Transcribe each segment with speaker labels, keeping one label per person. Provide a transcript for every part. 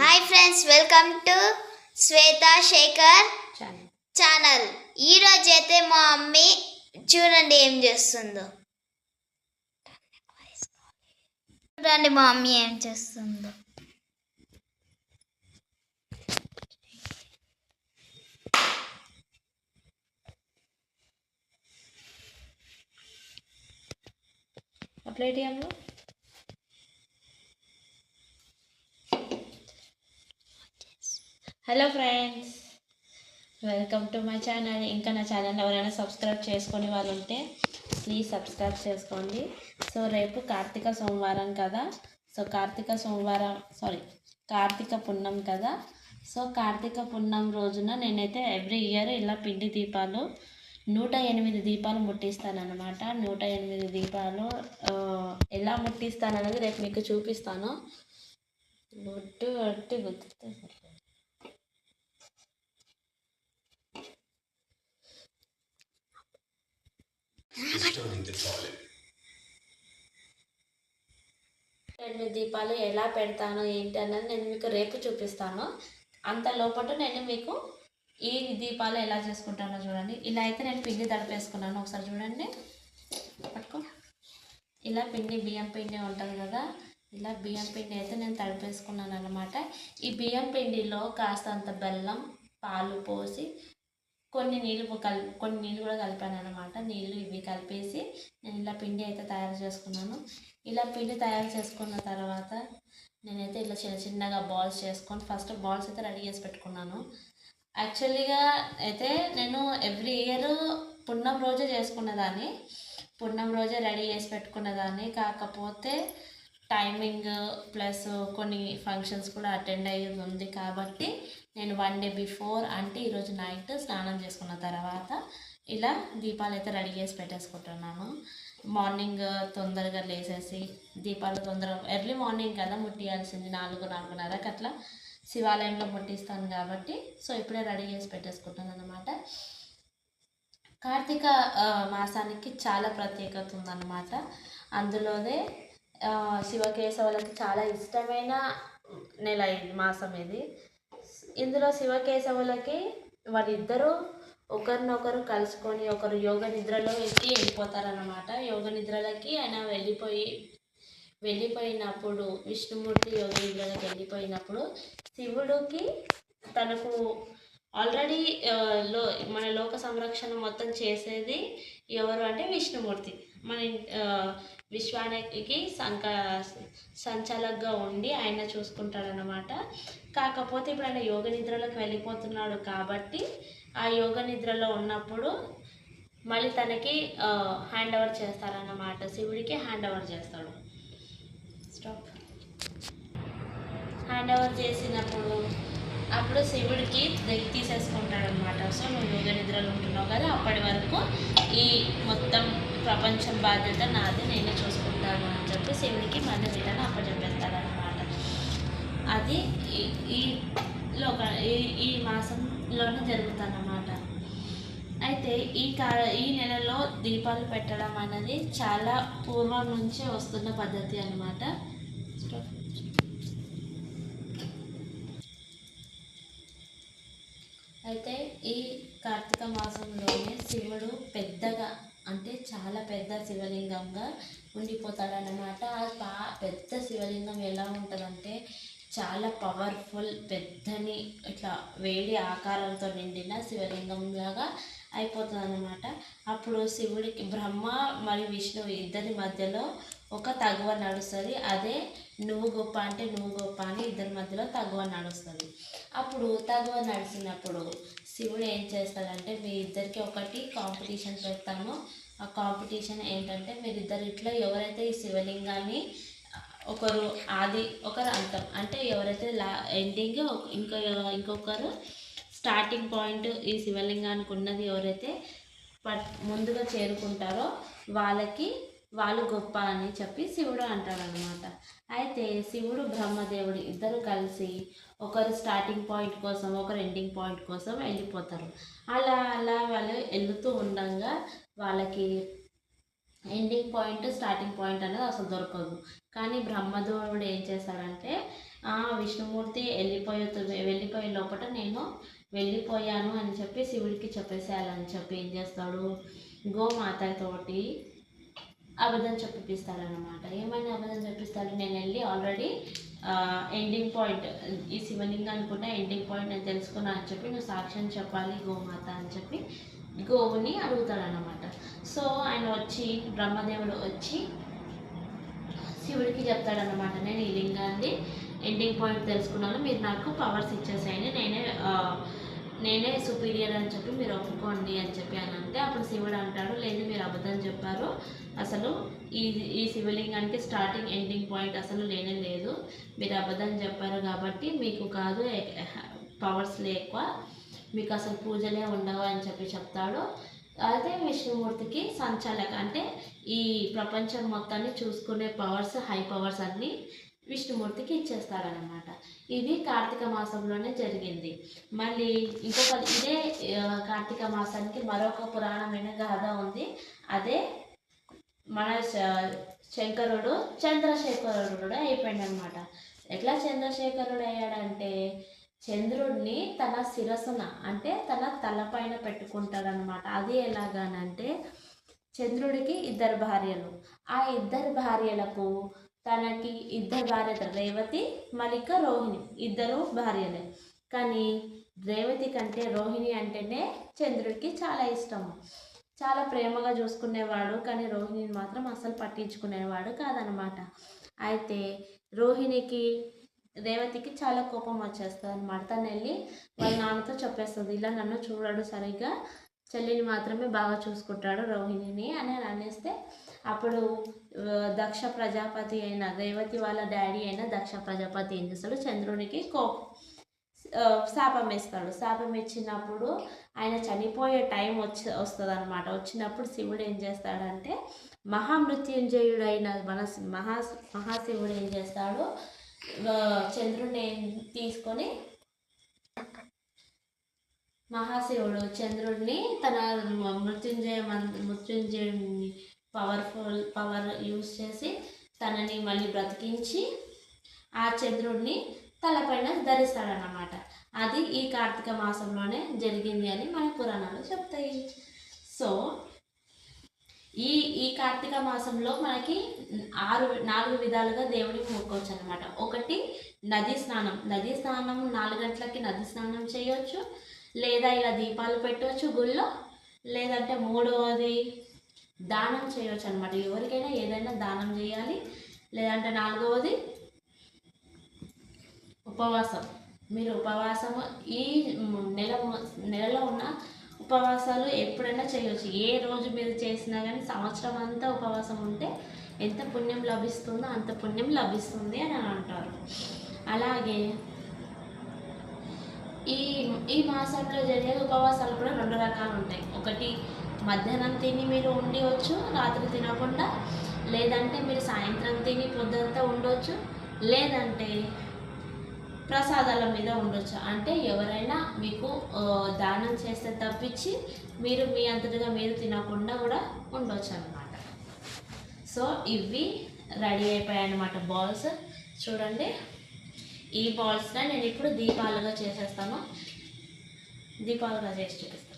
Speaker 1: Hi friends welcome to Shweta Shekhar
Speaker 2: channel
Speaker 1: ఈరోజు అయితే మా మమ్మీ చూడండి ఏం చేస్తుందో. చూడండి మా మమ్మీ ఏం చేస్తుందో.
Speaker 2: Apply టీఎంలో hello friends welcome to my channel ఇంకా నా ఛానల్ ఎవరైనా సబ్స్క్రైబ్ చేసుకుని వాళ్ళు ఉంటే ప్లీజ్ సబ్స్క్రైబ్ చేసుకోండి. సో రేపు కార్తీక సోమవారం కదా. సో కార్తీక సోమవారం సారీ కార్తీక పున్నం కదా. సో కార్తీక పున్నం రోజున నేనైతే ఎవ్రీ ఇయర్ ఇలా పిండి దీపాలు నూట ఎనిమిది దీపాలు ముట్టిస్తానమాట నూట ఎనిమిది దీపాలు ఎలా ముట్టిస్తాననేది రేపు మీకు చూపిస్తాను. గుడ్డు అట్టి గుర్తు రెండు దీపాలు ఎలా పెడతాను ఏంటి అన్నది నేను మీకు రేపు చూపిస్తాను. అంత లోపల నేను మీకు ఈ దీపాలు ఎలా చేసుకుంటానో చూడండి. ఇలా అయితే నేను పిండి తడిపేసుకున్నాను. ఒకసారి చూడండి. పట్టుకో. ఇలా పిండి బియ్యం పిండి ఉంటుంది కదా. ఇలా బియ్యం పిండి అయితే నేను తడిపేసుకున్నాను అనమాట ఈ బియ్యం పిండిలో కాస్తంత బెల్లం పాలు పోసి కొన్ని నీళ్ళు కలి కొన్ని నీళ్ళు కూడా కలిపాను అనమాట నీళ్ళు ఇవి కలిపేసి నేను ఇలా పిండి అయితే తయారు చేసుకున్నాను. ఇలా పిండి తయారు చేసుకున్న తర్వాత నేనైతే ఇలా చిన్న చిన్నగా బాల్స్ చేసుకొని ఫస్ట్ బాల్స్ అయితే రెడీ చేసి పెట్టుకున్నాను. యాక్చువల్లీగా అయితే నేను ఎవ్రీ ఇయర్ పున్నం రోజే చేసుకునేదాన్ని. పున్నం రోజే రెడీ చేసి పెట్టుకునేదాన్ని. కాకపోతే టైమింగ్ ప్లస్ కొన్ని ఫంక్షన్స్ కూడా అటెండ్ అయ్యేది ఉంది కాబట్టి నేను వన్ డే బిఫోర్ అంటే ఈరోజు నైట్ స్నానం చేసుకున్న తర్వాత ఇలా దీపాలు అయితే రెడీ చేసి పెట్టేసుకుంటున్నాను. మార్నింగ్ తొందరగా లేసేసి దీపాలు తొందరగా ఎర్లీ మార్నింగ్ కదా ముట్టియాల్సింది నాలుగు నాలుగున్నరకు అట్లా శివాలయంలో ముట్టిస్తాను కాబట్టి సో ఇప్పుడే రెడీ చేసి పెట్టేసుకుంటాను అనమాట కార్తీక మాసానికి చాలా ప్రత్యేకత ఉందన్నమాట. అందులోనే శివకేశవులకి చాలా ఇష్టమైన నెల ఇది మాసం ఇది. ఇందులో శివకేశవులకి వాళ్ళిద్దరూ ఒకరినొకరు కలుసుకొని ఒకరు యోగ నిద్రలో ఎక్కి వెళ్ళిపోతారనమాట యోగ నిద్రలకి ఆయన వెళ్ళిపోయి వెళ్ళిపోయినప్పుడు విష్ణుమూర్తి యోగ నిద్రలకి వెళ్ళిపోయినప్పుడు శివుడికి తనకు ఆల్రెడీ లో మన లోక సంరక్షణ మొత్తం చేసేది ఎవరు అంటే విష్ణుమూర్తి. మన విశ్వానికి సంక సంచాలకుగా ఉండి ఆయన చూసుకుంటాడనమాట కాకపోతే ఇప్పుడు ఆయన యోగ నిద్రలోకి వెళ్ళిపోతున్నాడు కాబట్టి ఆ యోగ నిద్రలో ఉన్నప్పుడు మళ్ళీ తనకి హ్యాండ్ ఓవర్ చేస్తారన్నమాట శివుడికి హ్యాండ్ ఓవర్ చేస్తాడు. స్టాప్ హ్యాండ్ ఓవర్ చేసినప్పుడు అప్పుడు శివుడికి దగ్గర తీసేసుకుంటాడు అనమాట సో నువ్వు యోగ నిద్రలో ఉంటున్నావు కదా అప్పటి వరకు ఈ మొత్తం ప్రపంచం బాధ్యత నాది నేనే చూసుకుంటాను అని చెప్పి శివుడికి మళ్ళీ రిటర్న్ అప్పచెప్పేస్తారనమాట అది ఈ- ఈ లోక ఈ మాసంలోనే జరుగుతుందన్నమాట అయితే ఈ కాల ఈ నెలలో దీపాలు పెట్టడం అనేది చాలా పూర్వం నుంచే వస్తున్న పద్ధతి అనమాట అయితే ఈ కార్తీక మాసంలోనే శివుడు పెద్దగా అంటే చాలా పెద్ద శివలింగంగా ఉండిపోతాడనమాట ఆ పా పెద్ద శివలింగం ఎలా ఉంటుందంటే చాలా పవర్ఫుల్ పెద్దని ఇట్లా వేడి ఆకారంతో నిండిన శివలింగం లాగా అయిపోతుంది అనమాట అప్పుడు శివుడికి బ్రహ్మ మరియు విష్ణువు ఇద్దరి మధ్యలో ఒక తగువ నడుస్తుంది. అదే నువ్వు గొప్ప అంటే నువ్వు గొప్ప అని ఇద్దరి మధ్యలో తగువ నడుస్తుంది. అప్పుడు తగువ నడిచినప్పుడు శివుడు ఏం చేస్తాడంటే మీ ఇద్దరికి ఒకటి కాంపిటీషన్ పెడతాము. ఆ కాంపిటీషన్ ఏంటంటే మీరిద్దరు ఇట్లా ఎవరైతే ఈ శివలింగాన్ని ఒకరు ఆది ఒకరు అంతం. అంటే ఎవరైతే లా ఎండింగ్ ఇంకో ఇంకొకరు స్టార్టింగ్ పాయింట్ ఈ శివలింగానికి ఉన్నది ఎవరైతే పట్ ముందుగా చేరుకుంటారో వాళ్ళకి వాళ్ళు గొప్ప అని చెప్పి శివుడు అంటాడనమాట అయితే శివుడు బ్రహ్మదేవుడు ఇద్దరు కలిసి ఒకరు స్టార్టింగ్ పాయింట్ కోసం ఒకరు ఎండింగ్ పాయింట్ కోసం వెళ్ళిపోతారు. అలా అలా వాళ్ళు వెళ్తూ ఉండగా వాళ్ళకి ఎండింగ్ పాయింట్ స్టార్టింగ్ పాయింట్ అనేది అసలు దొరకదు. కానీ బ్రహ్మదేవుడు ఏం చేశాడంటే ఆ విష్ణుమూర్తి వెళ్ళిపోయే వెళ్ళిపోయే లోపల నేను వెళ్ళిపోయాను అని చెప్పి శివుడికి చెప్పేసేయాలని చెప్పి ఏం చేస్తాడు? గోమాతతోటి అబద్ధం చెప్పిస్తారనమాట ఏమైనా అబద్ధం చెప్పిస్తారు? నేను వెళ్ళి ఆల్రెడీ ఎండింగ్ పాయింట్ ఈ శివలింగం అనుకుంటే ఎండింగ్ పాయింట్ నేను తెలుసుకున్నా అని చెప్పి నువ్వు సాక్ష్యం చెప్పాలి గోమాత అని చెప్పి గోవుని అడుగుతాడనమాట సో ఆయన వచ్చి బ్రహ్మదేవుడు వచ్చి శివుడికి చెప్తాడనమాట నేను ఈ లింగాన్ని ఎండింగ్ పాయింట్ తెలుసుకున్నాను. మీరు నాకు పవర్స్ ఇచ్చేసాయని నేనే నేనే సుపీరియర్ అని చెప్పి మీరు ఒప్పుకోండి అని చెప్పి అని శివుడు అంటాడు లేదు మీరు అబద్ధం చెప్పారు. అసలు ఈ ఈ శివలింగానికి స్టార్టింగ్ ఎండింగ్ పాయింట్ అసలు లేనే లేదు. మీరు అబద్ధం చెప్పారు కాబట్టి మీకు కాదు పవర్స్ ఎక్కువ. మీకు అసలు పూజలే ఉండవు అని చెప్పి చెప్తాడు. అదే విష్ణుమూర్తికి సంచాలక అంటే ఈ ప్రపంచం మొత్తాన్ని చూసుకునే పవర్స్ హై పవర్స్ అన్నీ విష్ణుమూర్తికి ఇచ్చేస్తాడనమాట ఇది కార్తీక మాసంలోనే జరిగింది. మళ్ళీ ఇంకొక ఇదే కార్తీక మాసానికి మరొక పురాణమైన గాథ ఉంది. అదే మన శ- శంకరుడు చంద్రశేఖరుడు కూడా అయిపోయాడు అనమాట ఎట్లా చంద్రశేఖరుడు అయ్యాడంటే చంద్రుడిని తన శిరస్సున అంటే తన తలపైన పెట్టుకుంటాడనమాట అది ఎలాగానంటే చంద్రుడికి ఇద్దరు భార్యలు. ఆ ఇద్దరు భార్యలకు తనకి ఇద్దరు భార్యలు రేవతి మలిక రోహిణి. ఇద్దరు భార్యలే. కానీ రేవతి కంటే రోహిణి అంటేనే చంద్రుడికి చాలా ఇష్టం చాలా ప్రేమగా చూసుకునేవాడు కానీ రోహిణిని మాత్రం అసలు పట్టించుకునేవాడు కాదనమాట. అయితే రోహిణికి రేవతికి చాలా కోపం వచ్చేస్తుంది అనమాట తను వెళ్ళి వాళ్ళ నాన్నతో చెప్పేస్తుంది ఇలా నన్ను చూడడు సరిగ్గా. చెల్లిని మాత్రమే బాగా చూసుకుంటాడు రోహిణిని అని అనేస్తే అప్పుడు దక్ష ప్రజాపతి అయిన రేవతి వాళ్ళ డాడీ అయిన దక్ష ప్రజాపతి ఏం చేస్తాడు? చంద్రునికి కోపం శాపం వేస్తాడు. శాపం ఇచ్చినప్పుడు ఆయన చనిపోయే టైం వచ్చి వస్తుంది అనమాట వచ్చినప్పుడు శివుడు ఏం చేస్తాడంటే మహామృత్యుంజయుడైన మన మహా మహాశివుడు ఏం చేస్తాడు? ఆ, చంద్రుడిని తీసుకొని మహాశివుడు చంద్రుడిని తన మృత్యుంజయ మృత్యుంజయుడిని పవర్ఫుల్ పవర్ యూస్ చేసి తనని మళ్ళీ బ్రతికించి ఆ చంద్రుడిని తలపైన ధరిస్తాడనమాట అది ఈ కార్తీక మాసంలోనే జరిగింది అని మన పురాణాలు చెప్తాయి. సో ఈ ఈ కార్తీక మాసంలో మనకి ఆరు నాలుగు విధాలుగా దేవుడికి మొక్కోవచ్చు అనమాట ఒకటి నది స్నానం. నది స్నానం నాలుగు గంటలకి నది స్నానం చేయొచ్చు. లేదా ఇలా దీపాలు పెట్టవచ్చు గుళ్ళో. లేదంటే మూడవది దానం చేయవచ్చు అనమాట ఎవరికైనా ఏదైనా దానం చేయాలి. లేదంటే నాలుగవది ఉపవాసం. మీరు ఉపవాసము ఈ నెల నెలలో ఉన్న ఉపవాసాలు ఎప్పుడైనా చేయవచ్చు ఏ రోజు మీరు చేసినా కానీ సంవత్సరం అంతా ఉపవాసం ఉంటే ఎంత పుణ్యం లభిస్తుందో అంత పుణ్యం లభిస్తుంది అని అంటారు. అలాగే ఈ ఈ మాసంలో జరిగే ఉపవాసాలు కూడా రెండు రకాలు ఉంటాయి. ఒకటి మధ్యాహ్నం తిని మీరు ఉండవచ్చు రాత్రి తినకుండా లేదంటే మీరు సాయంత్రం తిని పొద్దుంతా ఉండొచ్చు లేదంటే ప్రసాదాల మీద ఉండొచ్చు. అంటే ఎవరైనా మీకు దానం చేస్తే తప్పించి మీరు మీ అంతటిగా మీరు తినకుండా కూడా ఉండొచ్చు అనమాట సో ఇవి రెడీ అయిపోయాయి అనమాట బాల్స్. చూడండి ఈ బాల్స్ని నేను ఇప్పుడు దీపాలుగా చేసేస్తాను. దీపాలుగా చేసి చూపిస్తాను.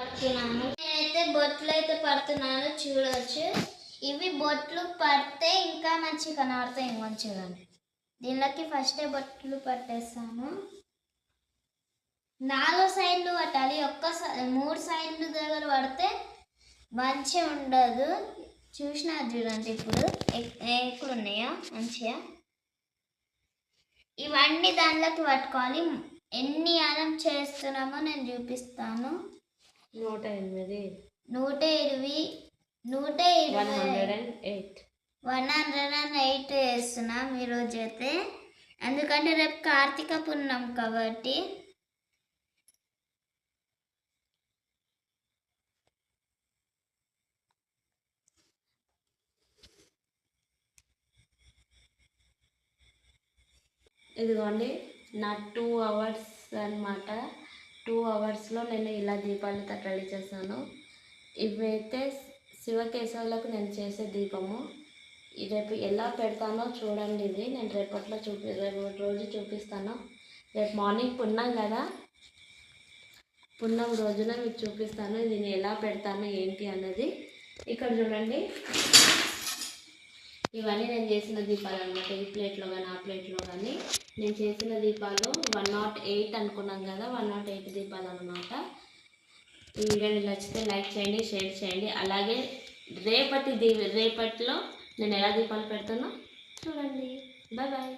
Speaker 1: పడుతున్నాను నేనైతే బొట్లు అయితే పడుతున్నాను చూడవచ్చు ఇవి బొట్లు పడితే ఇంకా మంచిగా కనబడతాయి మంచిగా. దీనిలోకి ఫస్టే బొట్లు పట్టేస్తాను. నాలుగు సైడ్లు పట్టాలి. ఒక్క సై- మూడు సైడ్లు దగ్గర పడితే మంచిగా ఉండదు. చూసిన చూడండి ఇప్పుడు. ఎక్- ఎక్కడ ఉన్నాయో మంచిగా. ఇవన్నీ దానిలోకి పట్టుకోవాలి. ఎన్ని అనం చేస్తున్నామో నేను చూపిస్తాను.
Speaker 2: నూట ఎనిమిది.
Speaker 1: నూట ఇరవై నూట
Speaker 2: వన్
Speaker 1: ఇరవై.
Speaker 2: Hundred and eight
Speaker 1: one hundred and eight వేస్తున్నాం ఈరోజు అయితే. ఎందుకంటే రేపు కార్తీక పుణ్యం కాబట్టి.
Speaker 2: ఇదిగోండి నా టూ అవర్స్ అన్నమాట. టూ అవర్స్లో నేను ఇలా దీపాలను రెడీ చేశాను. ఇవైతే శివకేశవులకు నేను చేసే దీపము. రేపు ఎలా పెడతానో చూడండి ఇది. నేను రేపట్లో చూపి రేపు రోజు చూపిస్తాను. రేపు మార్నింగ్ పున్నాం కదా? పున్నం రోజున మీకు చూపిస్తాను. దీన్ని ఎలా పెడతాను ఏంటి అన్నది ఇక్కడ చూడండి. ఇవన్నీ నేను చేసిన దీపాలు అనమాట ఈ ప్లేట్లో కానీ ఆ ప్లేట్లో కానీ నేను చేసిన దీపాలు వన్ నాట్ ఎయిట్ అనుకున్నాం కదా వన్ నాట్ ఎయిట్ దీపాలు అనమాట ఈ వీడియోని నచ్చితే లైక్ చేయండి షేర్ చేయండి. అలాగే రేపటి దీ రేపటిలో నేను ఎలా దీపాలు పెడతానో చూడండి. Bye bye.